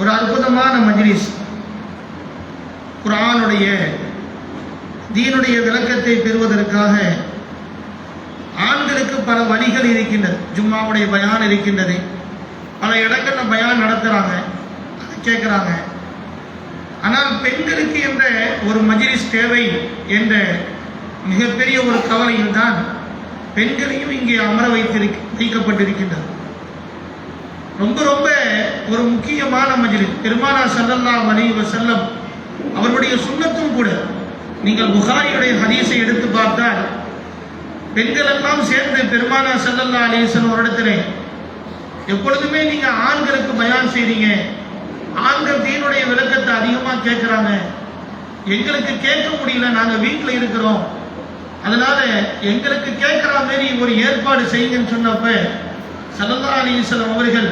ஒரு அற்புதமான மஜ்லிஸ். குரானுடைய தீனுடைய விளக்கத்தை பெறுவதற்காக ஆண்களுக்கு பல வழிகள் இருக்கின்றது. ஜும்மாவுடைய பயான் இருக்கின்றது. பல இடங்களில் பயான் நடத்துகிறாங்க அதை கேட்குறாங்க ஆனால் பெண்களுக்கு என்ற ஒரு மஜிலிஸ் தேவை என்ற மிகப்பெரிய ஒரு கவலையில்தான் பெண்களையும் இங்கே அமர வைத்திருக்க வைக்கப்பட்டிருக்கின்றது. ரொம்ப ரொம்ப ஒரு முக்கியமான மஜ்லிஸ். பெருமானா ஸல்லல்லாஹு அலைஹி வஸல்லம் அவருடைய சுண்ணத்தும் கூட நீங்கள் புகாரியுடைய ஹதீஸை எடுத்து பார்த்தால் பெண்கள் எல்லாம் சேர்ந்து பெருமானா ஸல்லல்லாஹு அலைஹி ஒரு இடத்துல எப்பொழுதுமே நீங்க ஆண்களுக்கு பயான் செய்றீங்க. ஆண்கள் தீனுடைய விளக்கத்தை அதிகமாக கேட்கிறாங்க எங்களுக்கு கேட்க முடியல நாங்கள் வீட்டில் இருக்கிறோம். அதனால எங்களுக்கு கேட்குற மாதிரி ஒரு ஏற்பாடு செய்யுங்கன்னு சொன்னப்ப சல்லல்லா அலிஸ்லாம் அவர்கள்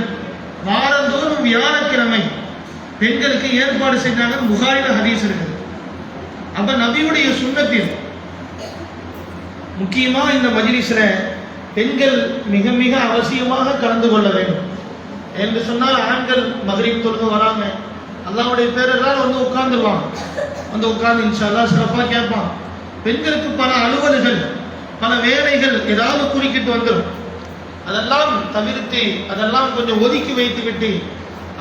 வாரந்தோறும் வியாழக்கிழமை பெண்களுக்கு ஏற்பாடு செய்தாங்க புகாரில ஹதீஸ் இருக்குது. அப்ப நபியுடைய சுண்ணத்தில் முக்கியமா இந்த மஜ்லிஸ்ல பெண்கள் மிக மிக அவசியமாக கலந்து கொள்ள வேண்டும். என்று சொன்னால் ஆண்கள் மகரீப் தொழுது வராங்க அல்லாவுடைய பேரெல்லாம் வந்து உட்கார்ந்துருவாங்க. வந்து உட்கார்ந்து இன்ஷால்லா சிறப்பாக கேட்பான் பெண்களுக்கு பல அலுவல்கள் பல வேலைகள் ஏதாவது குறுக்கிட்டு வந்துடும் அதெல்லாம் தவிர்த்து அதெல்லாம் கொஞ்சம் ஒதுக்கி வைத்து விட்டு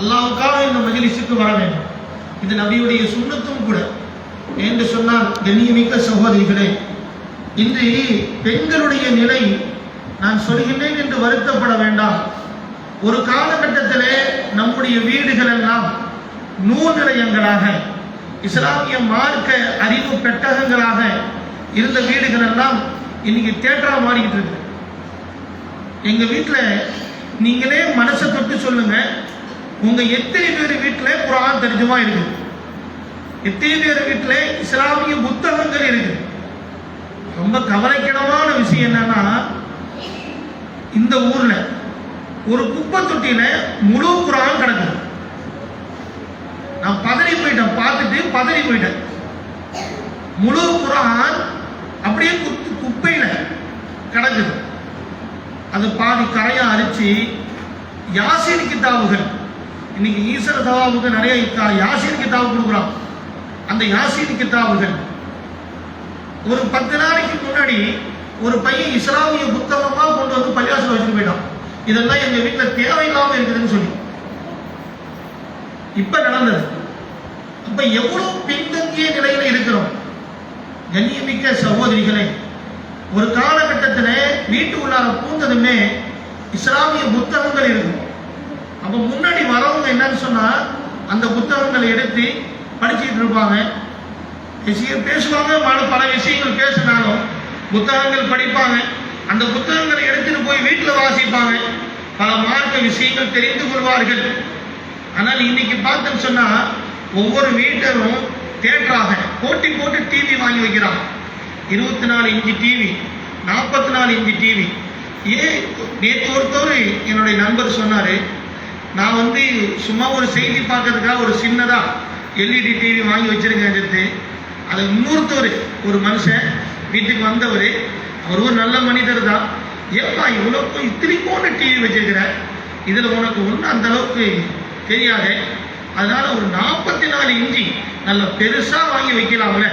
அல்லாவுக்காக இந்த மகிழ்ச்சிக்கு வர வேண்டும். இது நபியுடைய சுண்ணத்தும் கூட. என்று சொன்னால் கண்ணியமிக்க சகோதரிகளே இன்று பெண்களுடைய நிலை நான் சொல்கின்றேன் என்று வருத்தப்பட வேண்டாம். ஒரு காலகட்டத்திலே நம்முடைய வீடுகள் எல்லாம் நூல் நிலையங்களாக இஸ்லாமிய மார்க்க அறிவு பெட்டகங்களாக இருந்த வீடுகள் எல்லாம் இன்னைக்கு தேட்டரா மாறிக்கிட்டு இருக்கு. எங்கள் வீட்டில் நீங்களே மனசை தொட்டு சொல்லுங்க. உங்கள் எத்தனை பேர் வீட்டில் குரான் தெரிஞ்சுமா இருக்கு? எத்தனை பேர் வீட்டில் இஸ்லாமிய புத்தகங்கள் இருக்கு? ரொம்ப கவலைக்கிடமான விஷயம் என்னன்னா இந்த ஊரில் ஒரு குப்பை தொட்டியில் முழு குரான் கிடக்குது. நான் பதறி போயிட்டேன் பார்த்துட்டு பதறி போயிட்டேன். முழு குரான் அப்படியே குப்பையில் கிடக்குது. அது பாதி கரையா அரிச்சு யாசின் கிதாபுகள் இன்னைக்கு ஈஸ்வர தவாவுக்கு நிறைய இக்கா- யாசின் கிதாபு கொடுக்குறான். அந்த யாசின் கிதாபுகள் ஒரு பத்து நாளைக்கு முன்னாடி ஒரு பையன் இஸ்லாமிய புத்தகமா கொண்டு வந்து பள்ளியாசல் வச்சுட்டு போயிட்டான். இதெல்லாம் எங்க வீட்டுல தேவையில்லாமல் இருக்குதுன்னு சொல்லி. இப்ப நடந்தது. அப்ப எவ்வளவு பின்தங்கிய நிலையில இருக்கிறோம்? கண்ணியமிக்க சகோதரிகளை ஒரு காலகட்டத்தில் வீட்டு உள்ளார பூந்ததுமே இஸ்லாமிய புத்தகங்கள் இருக்கும். அப்ப முன்னாடி வரவங்க என்னன்னு சொன்னா அந்த புத்தகங்களை எடுத்து படிச்சுட்டு இருப்பாங்க. விஷயம் பேசுவாங்க பல- பல விஷயங்கள் பேசினாலும் புத்தகங்கள் படிப்பாங்க. அந்த புத்தகங்களை எடுத்துட்டு போய் வீட்டில் வாசிப்பாங்க. பல மார்க்க விஷயங்கள் தெரிந்து கொள்வார்கள். ஆனால் இன்னைக்கு பார்த்தோம்னு சொன்னா ஒவ்வொரு வீட்டரும் தேட்டராக போட்டி போட்டு டிவி வாங்கி வைக்கிறாங்க. இருபத்தி நாலு இன்ச்சு டிவி நாற்பத்தி நாலு இன்ச்சு டிவி ஏன் நேற்று ஒருத்தவர் என்னுடைய நண்பர் சொன்னார் நான் வந்து சும்மா ஒரு செய்தி பார்க்கறதுக்காக ஒரு சின்னதாக எல்இடி டிவி வாங்கி வச்சிருக்கேன் அது இன்னொருத்தவர் ஒரு மனுஷன் வீட்டுக்கு வந்தவர் அவர் ஒரு நல்ல மனிதர் தான். ஏப்பா இவ்வளோக்கும் இத்திரிக்கோன டிவி வச்சுருக்கிற? இதில் உனக்கு ஒன்றும் அந்த அளவுக்கு தெரியாது. அதனால ஒரு நாற்பத்தி நாலு இஞ்சி நல்ல பெருசா வாங்கி வைக்கலாம்ல.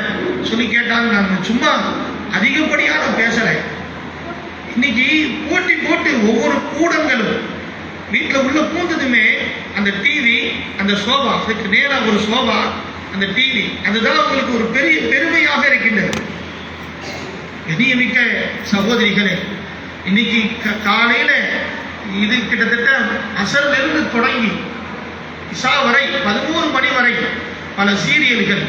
சொல்லி கேட்டாங்க. நான் சும்மா அதிகப்படியாக நான் பேசலை. இன்னைக்கு போட்டி போட்டு ஒவ்வொரு கூடங்களும் வீட்டில் உள்ள பூந்ததுமே அந்த டிவி அந்த சோபா அதுக்கு நேராக ஒரு சோபா அந்த டிவி அதுதான் உங்களுக்கு ஒரு பெரிய பெருமையாக இருக்கின்றது. கண்ணியமிக்க சகோதரிகளே இன்னைக்கு க- காலையில இது கிட்டத்தட்ட அசல்லிருந்து தொடங்கி இஷா வரை பதிமூணு மணி வரை பல சீரியல்கள்.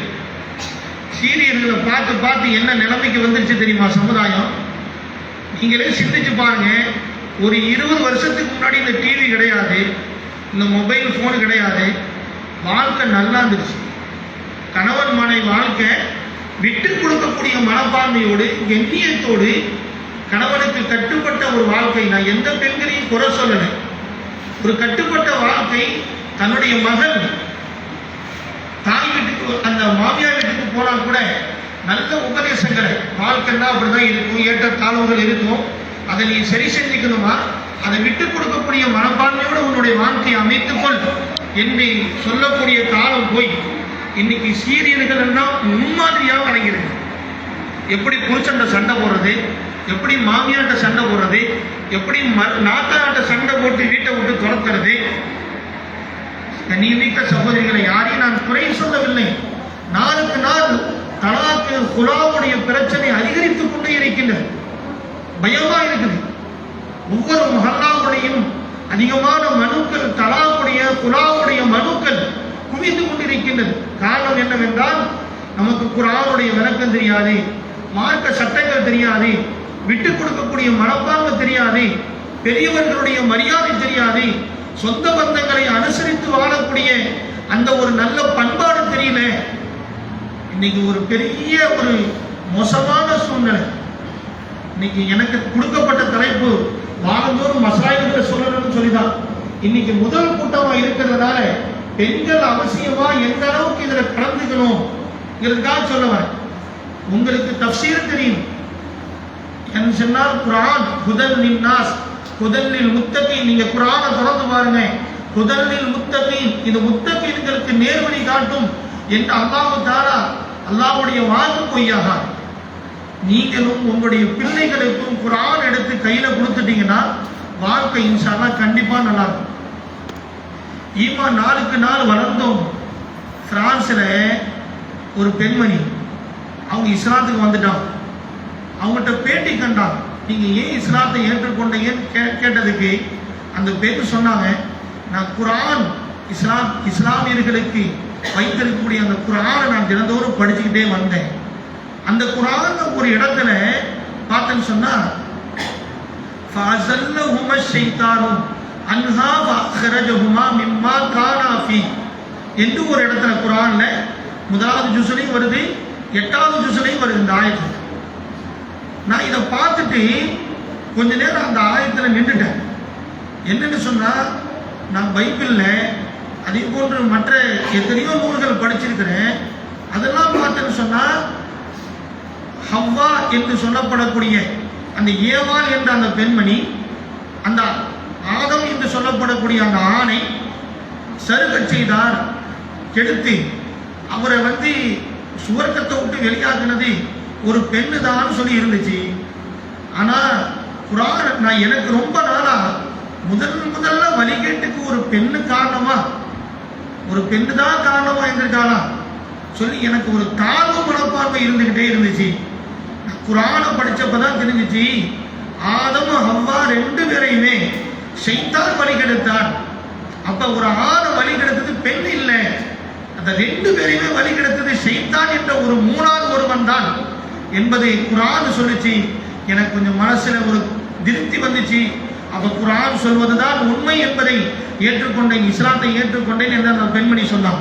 சீரியல்களை பார்த்து பார்த்து என்ன நிலைமைக்கு வந்துருச்சு தெரியுமா சமுதாயம்? நீங்களே சிந்திச்சு பாருங்க. ஒரு இருபது வருஷத்துக்கு முன்னாடி இந்த டிவி கிடையாது. இந்த மொபைல் ஃபோன் கிடையாது. வாழ்க்கை நல்லா இருந்துச்சு. கணவன் மனைவி வாழ்க்கை விட்டு கொடுக்கக்கூடிய மனப்பான்மையோடு எண்ணியத்தோடு கணவனுக்கு கட்டுப்பட்ட ஒரு வாழ்க்கை. நான் எந்த பெண்களையும் குறை சொல்லலை. ஒரு கட்டுப்பட்ட வாழ்க்கை தன்னுடைய மகன் தாய் வீட்டுக்கு அந்த மாமியார் வீட்டுக்கு போனா கூட நல்ல உபதேசங்களை வாழ்க்கைன்னா அப்படிதான் இருக்கும் ஏற்ற தாழ்வுகள் இருக்கும். அதை நீ சரி செஞ்சுக்கணுமா? அதை விட்டு கொடுக்கக்கூடிய மனப்பான்மையோடு உன்னுடைய வாழ்க்கையை அமைத்துக்கொள் என்று சொல்லக்கூடிய காலம் போய் இன்னைக்கு சீரியல்கள் எல்லாம் முன்மாதிரியாக வழங்கியிருக்கு எப்படி புருஷன்ட்ட சண்டை போடுறது? எப்படி மாமியார்கிட்ட சண்டை போடுறது? எப்படி ம- நாத்தனார்ட்ட சண்டை போட்டு வீட்டை விட்டு துரத்துறது? கண்ணியமிக்க சகோதரிகளை யாரையும் நான் குறை சொல்லவில்லை. நாளுக்கு நாள் தலாக்கு குலாவுடைய பிரச்சனை அதிகரித்துக் கொண்டே இருக்கின்றது. பயமா இருக்குது. ஒவ்வொரு மஹல்லாவுடையும் அதிகமான மனுக்கள் தலாவுடைய குலாவுடைய மனுக்கள் குவிந்து கொண்டிருக்கின்றது. காரணம் என்னவென்றால் நமக்கு குரானுடைய விளக்கம் தெரியாது மார்க்க சட்டங்கள் தெரியாது விட்டு கொடுக்கக்கூடிய மனப்பான்மை தெரியாது பெரியவர்களுடைய மரியாதை தெரியாது சொந்த பந்தங்களை அனுசரித்து வாழக்கூடிய அந்த ஒரு நல்ல பண்பாடு தெரியல. இன்னைக்கு ஒரு பெரிய ஒரு மோசமான சூழ்நிலை. இன்னைக்கு எனக்கு கொடுக்கப்பட்ட தலைப்பு வாரந்தோறும் மசாயல்களை சொல்லணும்னு சொல்லிதான். இன்னைக்கு முதல் கூட்டமா இருக்கிறதுனால பெண்கள் அவசியமா எந்த அளவுக்கு இதுல கலந்துக்கணும் இருந்தால் சொல்லுவேன் உங்களுக்கு தப்சீர் தெரியும். என்று சொன்னால் குரான் புதன் நின்னாஸ் ஹுதல்லில் முத்தகி நீங்க குரான திறந்து பாருங்க. ஹுதல்லில் முத்தகி இது முத்தகீன்களுக்கு நேர்வழி காட்டும் என்று அல்லாஹு தாரா அல்லாவுடைய வாக்கு பொய்யாக நீங்களும் உங்களுடைய பிள்ளைகளுக்கும் குரான் எடுத்து கையில கொடுத்துட்டீங்கன்னா வாழ்க்கை இன்ஷால்லா கண்டிப்பா நல்லா இருக்கும் ஈமா நாளுக்கு நாள் வளர்ந்தோம். பிரான்ஸ்ல ஒரு பெண்மணி அவங்க இஸ்லாத்துக்கு வந்துட்டான். அவங்ககிட்ட பேட்டி கண்டான். நீங்கள் ஏன் இஸ்லாத்தை ஏற்றுக்கொண்டீங்கன்னு கே கேட்டதுக்கு அந்த பேர் சொன்னாங்க. நான் குரான் இஸ்லாம் இஸ்லாமியர்களுக்கு வைத்திருக்கக்கூடிய அந்த குரானை நான் தினந்தோறும் படிச்சுக்கிட்டே வந்தேன். அந்த குரான் ஒரு இடத்துல பார்த்தேன்னு சொன்னா ஃபாசல்ல உம ஷைத்தானும் அன்ஹா ஃபஹரஜஹுமா மிம்மா கானாஃபி என்று ஒரு இடத்துல குரான்ல முதலாவது ஜூசலையும் வருது எட்டாவது ஜூசலையும் வருது இந்த ஆயத்து. நான் இதை பார்த்துட்டு கொஞ்ச நேரம் அந்த ஆயத்தில் நின்றுட்டேன் என்னன்னு சொன்னால் நான் பைபிளில் அதே போன்று மற்ற எத்தனையோ நூல்கள் படிச்சிருக்கிறேன். அதெல்லாம் பார்த்தேன்னு சொன்னால் ஹவ்வா என்று சொல்லப்படக்கூடிய அந்த ஏவாள் என்ற அந்த பெண்மணி அந்த ஆதம் என்று சொல்லப்படக்கூடிய அந்த ஆணை சருகச் செய்தார். கெடுத்து அவரை வந்து சுவர்க்கத்தை விட்டு வெளியாகினது ஒரு பெண்ணு தான் சொல்லி இருந்துச்சு. ஆனா குரான் நான் எனக்கு ரொம்ப நாளா முதல் முதல்ல வழிகேட்டுக்கு ஒரு பெண்ணு காரணமா ஒரு பெண்ணு தான் காரணமா இருந்திருக்காளா சொல்லி எனக்கு ஒரு தாழ்வு மனப்பான்மை இருந்துகிட்டே இருந்துச்சு. குரானை படிச்சப்பதான் தெரிஞ்சிச்சு. ஆதம் ஹவ்வா ரெண்டு பேரையுமே ஷைத்தான் வழி கெடுத்தான் அப்ப ஒரு ஆறு வழி கெடுத்தது பெண் இல்லை. அந்த ரெண்டு பேரையுமே வழி கெடுத்தது ஷைத்தான் என்ற ஒரு மூணாவது ஒருவன் தான். என்பதை குரான் சொல்லுச்சு. எனக்கு கொஞ்சம் மனசுல ஒரு திருப்தி வந்துச்சு. அப்ப குரான் சொல்வதுதான் உண்மை என்பதை ஏற்றுக்கொண்டேன். இஸ்லாத்தை ஏற்றுக்கொண்டேன் என்று அந்த பெண்மணி சொன்னான்.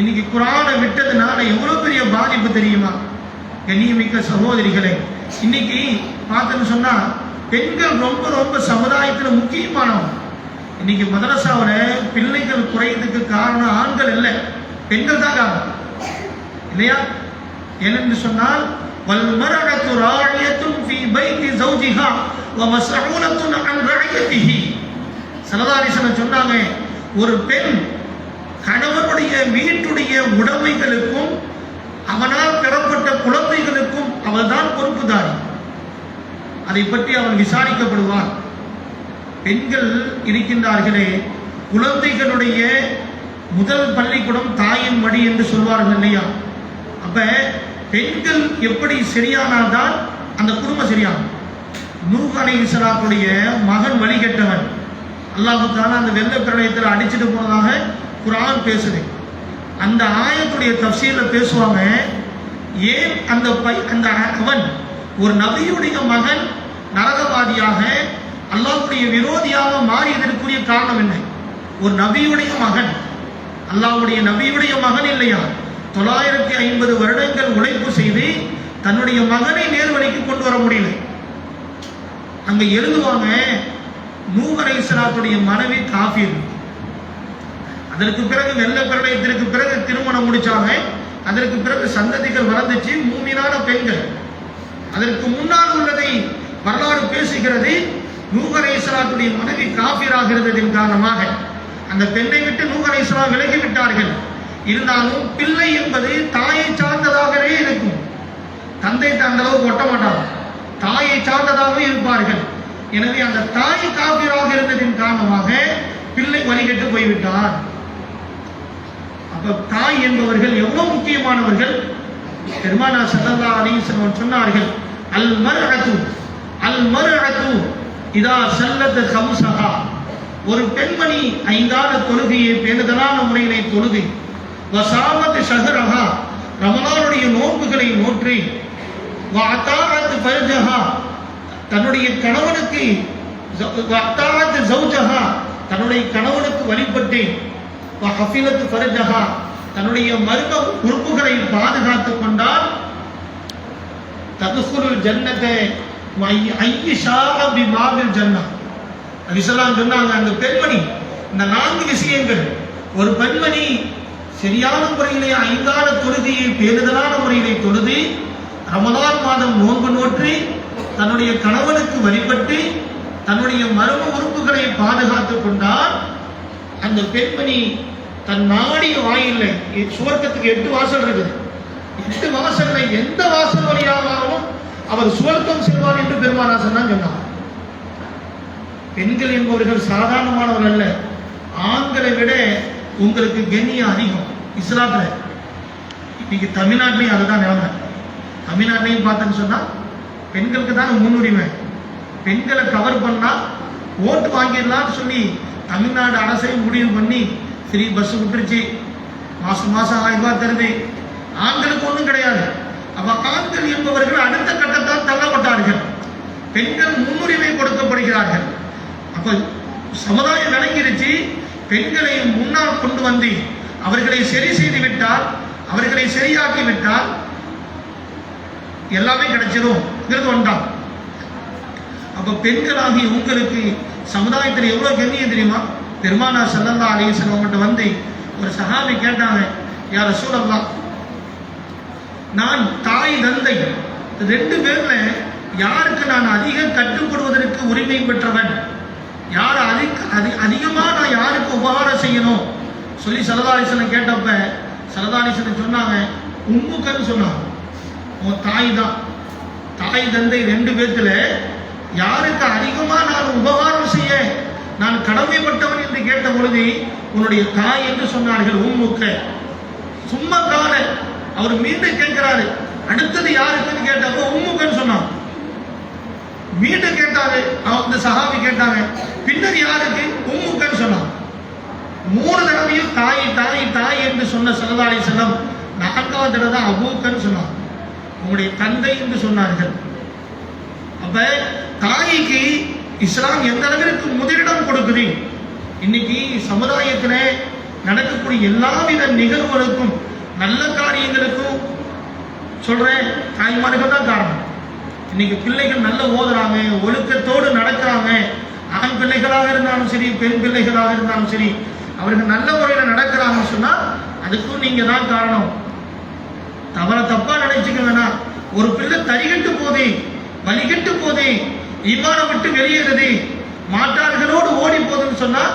இன்னைக்கு குரானை விட்டதுனால எவ்வளவு பெரிய பாதிப்பு தெரியுமா? கண்ணியமிக்க சகோதரிகளே இன்னைக்கு பார்த்தேன்னு சொன்னா பெண்கள் ரொம்ப ரொம்ப சமுதாயத்தில் முக்கியமானவங்க. இன்னைக்கு மதரசாவில் பிள்ளைகள் குறையதுக்கு காரணம் ஆண்கள் இல்லை பெண்கள் தான் காரணம் இல்லையா? என்னென்று சொன்னால் வல்மரகத்து ராணியத்தும் ஃபீ பைத்தி ஜௌஜிஹா வ மஸ்ஊலத்துன் அன் ரஅயத்திஹி சொன்னாங்க ஒரு பெண் கணவனுடைய வீட்டுடைய உடைமைகளுக்கும் அவனால் பெறப்பட்ட குழந்தைகளுக்கும் அவள்தான் பொறுப்புதாரி. அதை பற்றி அவள் விசாரிக்கப்படுவார் பெண்கள் இருக்கின்றார்களே குழந்தைகளுடைய முதல் பள்ளிக்கூடம் தாயின் மடி என்று சொல்வார்கள் இல்லையா? அப்ப பெண்கள் எப்படி சரியானால்தான் அந்த குடும்பம் சரியாகும். நூஹ் அலைஹிஸ்ஸலாத்துடைய மகன் வழிகட்டவன். அல்லாஹு தாலா அந்த வெள்ள பிரளயத்தில் அடிச்சுட்டு போனதாக குரான் பேசுது. அந்த ஆயத்துடைய தப்சீரில் பேசுவாங்க ஏன் அந்த பை அந்த அவன் ஒரு நபியுடைய மகன் நரகவாதியாக அல்லாஹுடைய விரோதியாக மாறியதற்குரிய காரணம் என்ன? ஒரு நபியுடைய மகன். அல்லாஹுடைய நபியுடைய மகன் இல்லையா? தொள்ளாயிரத்தி ஐம்பது வருடங்கள் உழைப்பு செய்து தன்னுடைய மகனை நேர்வழிக்கு கொண்டு வர முடியல. அங்க எழுதுவாங்க நூகரை இஸ்லாத்துடைய மனைவி காஃபீர். அதற்கு பிறகு வெள்ள பிரளயத்திற்கு பிறகு திருமணம் முடிச்சாங்க. அதற்கு பிறகு சந்ததிகள் வளர்ந்துச்சு மூமினான பெண்கள். அதற்கு முன்னால் உள்ளதை வரலாறு பேசுகிறது நூகரை இஸ்லாத்துடைய மனைவி காஃபீராகிறதன் காரணமாக. அந்த பெண்ணை விட்டு நூகரை இஸ்லாம் விலகி விட்டார்கள். இருந்தாலும் பிள்ளை என்பது தாயை சார்ந்ததாகவே இருக்கும். தந்தை அந்த அளவுக்கு ஒட்ட மாட்டார். தாயை சார்ந்ததாகவே இருப்பார்கள். எனவே அந்த தாய் காப்பீராக இருந்ததின் காரணமாக பிள்ளை வழிகட்டு போய்விட்டார். அப்ப தாய் என்பவர்கள் எவ்வளவு முக்கியமானவர்கள்? பெருமானா சல்லல்லா அலிஸ்வன் சொன்னார்கள் அல் மர்அத்து அல் மர்அத்து இதா செல்லத்து கவுசகா ஒரு பெண்மணி ஐந்தான தொழுகையை பேருதலான முறையினை தொழுகை. வசாமத்து ஷஹரஹா ரமலானுடைய நோன்புகளை நோற்றி வாத்தாரத்து ஃபர்ஜஹா தன்னுடைய கணவனுக்கு வாத்தாரத்து ஜௌஜஹா தன்னுடைய கணவனுக்கு வழிபட்டு ஹஃபிலத்து ஃபர்ஜஹா தன்னுடைய மர்ம உறுப்புகளை பாதுகாத்துக் கொண்டால் ததுகுலுல் ஜன்னத்தை ஐயி ஷாஅ பிமாபில் ஜன்னா நபிசல்லாம் சொன்னாங்க அந்த பெண்மணி இந்த நான்கு விஷயங்கள் ஒரு பெண்மணி சரியான முறையிலே ஐந்தான தொழுகையை பேருதலான முறையிலே தொழுது ரமதான் மாதம் நோன்பு நோற்றி தன்னுடைய கணவனுக்கு வழிபட்டு தன்னுடைய மர்ம உறுப்புகளை பாதுகாத்துக் கொண்டால் அந்த பெண்மணி தன் நாடி வாயில்ல சுவர்க்கத்துக்கு எட்டு வாசல் இருக்குது. எட்டு வாசல்ல எந்த வாசல் வழியாகவும் அவர் சுவர்க்கம் செல்வார் என்று பெருமானாசன் தான் சொன்னார் பெண்கள் என்பவர்கள் சாதாரணமானவர்கள் அல்ல. ஆண்களை விட உங்களுக்கு கண்ணியம் அதிகம். இஸ்லாத்தில் இன்னைக்கு தமிழ்நாட்டிலையும் அதுதான் நிலைமை. தமிழ்நாட்டிலையும் பார்த்தேன்னு சொன்னால் பெண்களுக்கு தான் முன்னுரிமை. பெண்களை கவர் பண்ணால் ஓட்டு வாங்கிடலாம்னு சொல்லி தமிழ்நாடு அரசையும் முடிவு பண்ணி ஃப்ரீ பஸ் விட்டுருச்சு. மாதம் மாதம் ஆயிரம் ரூபாய் தருது. ஆண்களுக்கு ஒன்றும் கிடையாது. அப்போ ஆண்கள் என்பவர்கள் அடுத்த கட்டத்தால் தள்ளப்பட்டார்கள். பெண்கள் முன்னுரிமை கொடுக்கப்படுகிறார்கள். அப்போ சமுதாயம் விளங்கிருச்சு. பெண்களை முன்னால் கொண்டு வந்து அவர்களை சரி செய்து விட்டால் அவர்களை சரியாக்கி விட்டால் எல்லாமே கிடைச்சிடும் வந்தான் அப்ப பெண்களாகிய உங்களுக்கு சமுதாயத்தில் எவ்வளவு கண்ணியம் தெரியுமா? பெருமானா சல்லல்லா அலிசன் அவங்கள்ட்ட வந்து ஒரு சஹாபி கேட்டாங்க யார சூழல்லாம் நான் தாய் தந்தை ரெண்டு பேர்ல யாருக்கு நான் அதிக கட்டுப்படுவதற்கு உரிமை பெற்றவன்? யார் அதிக அதிகமாக அதிகமா நான் யாருக்கு உபகாரம் செய்யணும்? சொல்லி சரதாரிசனை கேட்டப்ப சரதாரிசனை சொன்னாங்க உம்முக்கன்னு சொன்னாங்க. உன் தாய் தான். தாய் தந்தை ரெண்டு பேர்த்துல யாருக்கு அதிகமா நான் உபகாரம் செய்ய நான் கடமைப்பட்டவன் என்று கேட்ட பொழுது உன்னுடைய தாய் என்று சொன்னார்கள் உம்முக்க. சும்மா கால அவர் மீண்டும் கேட்கிறாரு அடுத்தது யாருக்குன்னு கேட்டப்போ உம்முக்கன்னு சொன்னான். மீண்டும் கேட்டாரு அவ- அந்த சஹாபி கேட்டாங்க பின்னர் யாருக்கு? உம்முக்கன்னு சொன்னான். மூணு தடவையும் தாய் தாய் தாய் என்று சொன்ன சல்லல்லாஹு செல்லம் நான்காவது தடவை தான் அபூக்கன்னு சொன்னான் உங்களுடைய தந்தை என்று சொன்னார்கள். அப்ப தாய்க்கு இஸ்லாம் எந்த அளவிற்கு முதலிடம் கொடுக்குது? இன்னைக்கு சமுதாயத்தில் நடக்கக்கூடிய எல்லாவித நிகழ்வுகளுக்கும் நல்ல காரியங்களுக்கும் சொல்றேன் தாய்மார்கள் தான் காரணம். இன்னைக்கு பிள்ளைகள் நல்ல ஓதுறாங்க ஒழுக்கத்தோடு நடக்கிறாங்க. ஆண் பிள்ளைகளாக இருந்தாலும் சரி பெண் பிள்ளைகளாக இருந்தாலும் சரி அவர்கள் நல்ல முறையில் நடக்கிறாங்கன்னு சொன்னால் அதுக்கும் நீங்கள் தான் காரணம். தவற தப்பாக நினைச்சுக்க வேணாம். ஒரு பிள்ளை தரிகட்டு போதே வழிகட்டு போதே இமானம் விட்டு வெளியேறுது மாற்றார்களோடு ஓடி போகுதுன்னு சொன்னால்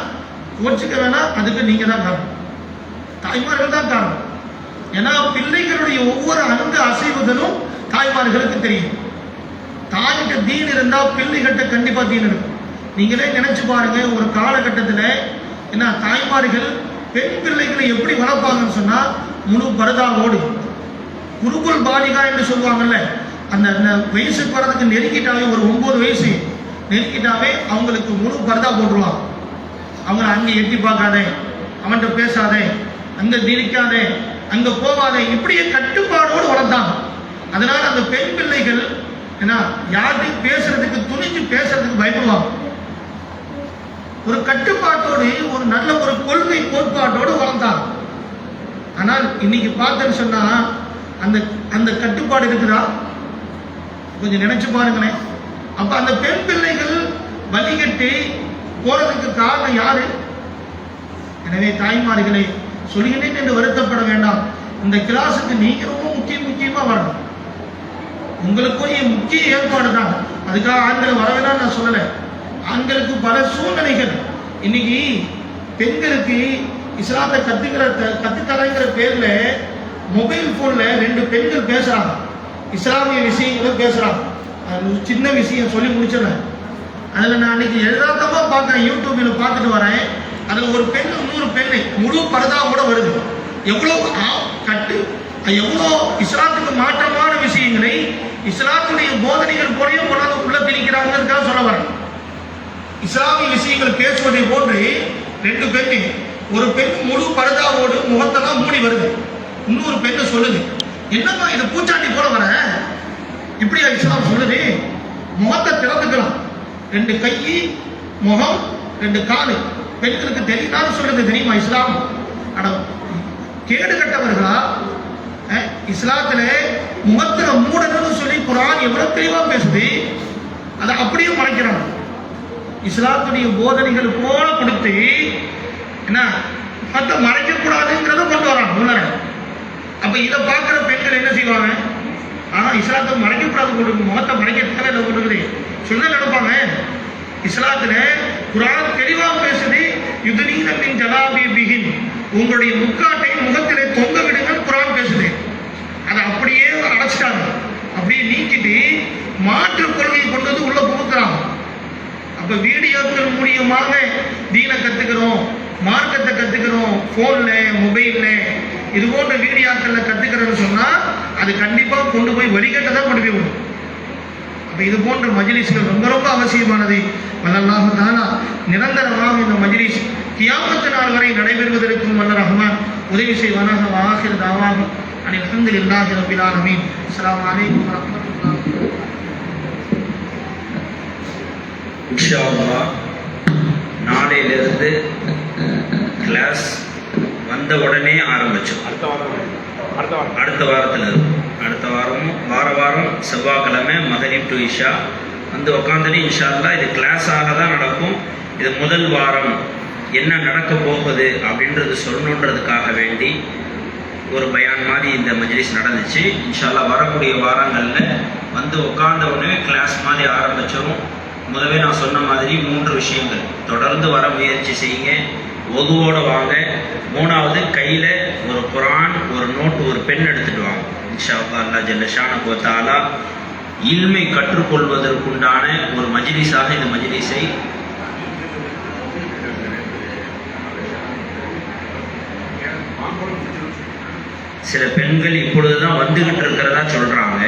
கோச்சிக்க வேணாம். அதுக்கு நீங்கள் தான் காரணம். தாய்மார்கள் தான் காரணம். ஏன்னா பிள்ளைகளுடைய ஒவ்வொரு அங்கு அசைவுகளும் தாய்மார்களுக்கு தெரியும். தாய்கிட்ட தீன் இருந்தால் பிள்ளைகிட்ட கண்டிப்பாக தீன் இருக்கும். நீங்களே நினைச்சு பாருங்க ஒரு காலகட்டத்தில் ஏன்னா தாய்மார்கள் பெண் பிள்ளைகளை எப்படி வளர்ப்பாங்கன்னு சொன்னால் முழு பரதாவோடு. குருகுல் பாலிகா என்று சொல்லுவாங்கல்ல அந்த அந்த வயசுக்கு வரதுக்கு நெருக்கிட்டாவே ஒரு ஒன்பது வயசு நெருக்கிட்டாவே அவங்களுக்கு முழு பரதா போட்டுருவாங்க. அவங்கள அங்கே எட்டி பார்க்காதே அவன்கிட்ட பேசாதே அங்கே திணிக்காதே அங்கே போகாதே இப்படியே கட்டுப்பாடோடு வளர்த்தாங்க அதனால் அந்த பெண் பிள்ளைகள் ஏன்னா யார்கிட்டையும் பேசுறதுக்கு துணிஞ்சு பேசுறதுக்கு பயப்படுவாங்க. ஒரு கட்டுப்பாட்டோடு ஒரு நல்ல ஒரு கொள்கை கோட்பாட்டோடு வளர்ந்தாங்க ஆனால் இன்னைக்கு பார்த்தேன்னு சொன்னா அந்த அந்த கட்டுப்பாடு இருக்குதா? கொஞ்சம் நினைச்சு பாருங்களேன். அப்ப அந்த பெண் பிள்ளைகள் வலிகட்டி போறதுக்கு காரணம் யாரு? எனவே தாய்மார்களை சொல்கிறேன் என்று வருத்தப்பட வேண்டாம். இந்த கிளாஸுக்கு நீங்க ரொம்ப முக்கிய முக்கியமா வரணும். உங்களுக்கும் முக்கிய ஏற்பாடு தான் அதுக்காக ஆண்களை வரவேணாம் நான் சொல்லலை. ஆண்களுக்கு பல சூழ்நிலைகள். இன்னைக்கு பெண்களுக்கு இஸ்லாத்தை கத்துக்கிற கத்துக்கலைங்கிற பேர்ல மொபைல் போன்ல ரெண்டு பெண்கள் பேசுறாங்க. இஸ்லாமிய விஷயங்களும் பேசுறாங்க. அது ஒரு சின்ன விஷயம் சொல்லி முடிச்சிடறேன். அதில் நான் அன்னைக்கு எல்லாத்தமாக பார்க்குறேன். யூடியூப்பில் பார்த்துட்டு வரேன். அதில் ஒரு பெண் இன்னொரு பெண்ணு. முழு பரதாவோட வருது. எவ்வளோ கட்டு அது எவ்வளோ இஸ்லாத்துக்கு மாற்றமான விஷயங்களை இஸ்லாத்துடைய போதனைகள் போலையும் கொண்டாந்து உள்ள திணிக்கிறாங்கிறதுக்காக சொல்ல வரேன். இஸ்லாமிய விஷயங்கள் பேசுவதை போன்று ரெண்டு பெண்ணு ஒரு பெண் முழு பரதாவோடு முகத்தெல்லாம் மூடி வருது. இன்னொரு பெண்ணை சொல்லுது என்னம்மா இது பூச்சாண்டி போல வர? இப்படியா இஸ்லாம் சொல்லுது? முகத்தை திறந்துக்கலாம். ரெண்டு கை முகம் ரெண்டு காலு. பெண்களுக்கு தெரியாத சொல்றது தெரியுமா இஸ்லாம்? அட கேடு கட்டவர்களா? இஸ்லாத்துல முகத்துல மூடணும்னு சொல்லி குரான் எவ்வளவு தெளிவா பேசுது அதை அப்படியே மறைக்கிறான் இஸ்லாத்துடைய போதனைகள் போல கொடுத்து என்ன மற்ற மறைக்கக்கூடாதுங்கிறத கொண்டு வரான் உள்ளர அப்ப இதை பார்க்குற பெண்கள் என்ன செய்வாங்க? ஆனா இஸ்லாத்தை மறைக்கக்கூடாது கொடுக்கும் கொடுக்கு முகத்தை மறைக்க தேவையில்லை கொடுக்குது சொல்ல நடப்பாங்க இஸ்லாத்துல குரான் தெளிவாக பேசுது யுதனீன மின் ஜலாபி பிகின் உங்களுடைய முக்காட்டை முகத்திலே தொங்க விடுங்கள் குரான் பேசுது. அதை அப்படியே அடைச்சிட்டாங்க. அப்படியே நீக்கிட்டு மாற்று கொள்கையை கொண்டு வந்து உள்ள புகுத்துறாங்க. அப்ப வீடியோக்கள் மூலியமாக தீனை கத்துக்கிறோம். மார்க்கத்தை கத்துக்கிறோம். போன்ல மொபைல்ல இது போன்ற வீடியோக்கள்ல கத்துக்கிறோம்னு சொன்னா அது கண்டிப்பா கொண்டு போய் வழிகட்ட தான் கொண்டு போய் விடும். அப்ப இது போன்ற மஜிலிஸ்கள் ரொம்ப ரொம்ப அவசியமானது. வல்லல்லாஹு தானா நிரந்தரமாக இந்த மஜிலிஸ் கியாமத்து நாள் வரை நடைபெறுவதற்கும் வல்ல ரஹ்மான் உதவி செய்வானாக. வாஹிர் தாவாக அனில் அல்ஹம்துலில்லாஹி ரப்பில் ஆலமீன். அஸ்ஸலாமு இன்ஷா அல்லாஹ் நாளையிலிருந்து கிளாஸ் வந்த உடனே ஆரம்பிச்சோம். அடுத்த வாரம் அடுத்த வாரம். அடுத்த வாரத்தில் இருக்கும் அடுத்த வாரம் வார வாரம் செவ்வாய்க்கிழமை மகரிப் டு இஷா வந்து உக்காந்துட்டு இன்ஷா அல்லாஹ் இது கிளாஸாக தான் நடக்கும். இது முதல் வாரம். என்ன நடக்க போகுது அப்படின்றது சொல்லணுன்றதுக்காக வேண்டி ஒரு பயான் மாதிரி இந்த மஜ்லிஸ் நடந்துச்சு. இன்ஷா அல்லாஹ் வரக்கூடிய வாரங்களில் வந்து உட்கார்ந்த உடனே கிளாஸ் மாதிரி ஆரம்பிச்சிடும் முதவே நான் சொன்ன மாதிரி மூன்று விஷயங்கள். தொடர்ந்து வர முயற்சி செய்யுங்க. ஒதுவோடு வாங்க. மூணாவது கையில் ஒரு குரான் ஒரு நோட் ஒரு பெண் எடுத்துட்டு வாங்க. இன்ஷா அல்லாஹ் ஜல்லஷான கோத்தாலா இல்மை கற்றுக்கொள்வதற்குண்டான ஒரு மஜிலிஸாக இந்த மஜிலிஸை சில பெண்கள் இப்பொழுதுதான் வந்துகிட்டு இருக்கிறதா சொல்றாங்க.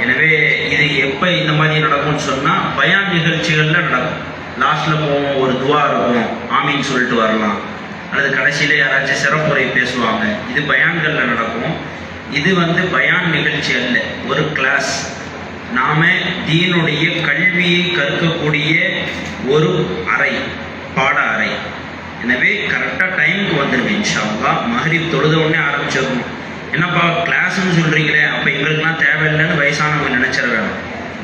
எனவே இது எப்ப இந்த மாதிரி நடக்கும்னு சொன்னா பயான் நிகழ்ச்சிகள்ல நடக்கும். லாஸ்ட்ல போவோம் ஒரு துவா இருக்கும். ஆமின்னு சொல்லிட்டு வரலாம். அல்லது கடைசியில யாராச்சும் சிறப்புரை பேசுவாங்க. இது பயான்கள்ல நடக்கும். இது வந்து பயான் நிகழ்ச்சி அல்ல. ஒரு கிளாஸ் நாம தீனுடைய கல்வியை கற்கக்கூடிய ஒரு அறை பாட அறை. எனவே கரெக்டாக டைமுக்கு வந்துடுவேன் இன்ஷா அல்லாஹ். மஹரிப் தொழுத உடனே ஆரம்பிச்சிடணும். என்னப்பா கிளாஸ்ன்னு சொல்கிறீங்களே அப்போ எங்களுக்கு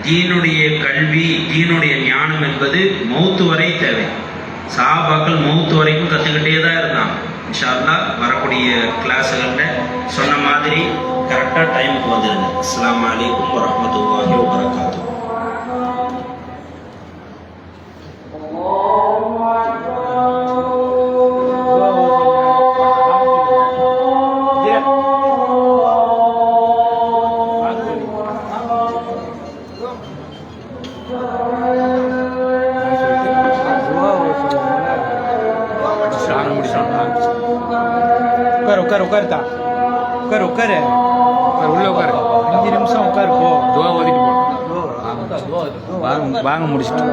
தீனுடைய கல்வி தீனுடைய ஞானம் என்பது மௌத்து வரை தேவை. சாபாக்கள் மௌத்து வரைக்கும் கற்றுக்கிட்டே தான் இருந்தான் இன்ஷால்லா வரக்கூடிய கிளாஸுகளில் சொன்ன மாதிரி கரெக்டாக டைமுக்கு வந்துடுங்க இஸ்லாம் அலைக்கும் வரஹ்மத்துல்லாஹி வபரகாத்துஹு. உட்காரு உட்காருத்தா உட்காரு உட்காரு. உட்காரு உள்ள உட்காரு. அஞ்சு நிமிஷம் உட்காரு போ. துவா ஓதிட்டு போ. வாங்க வாங்க முடிச்சிட்டு.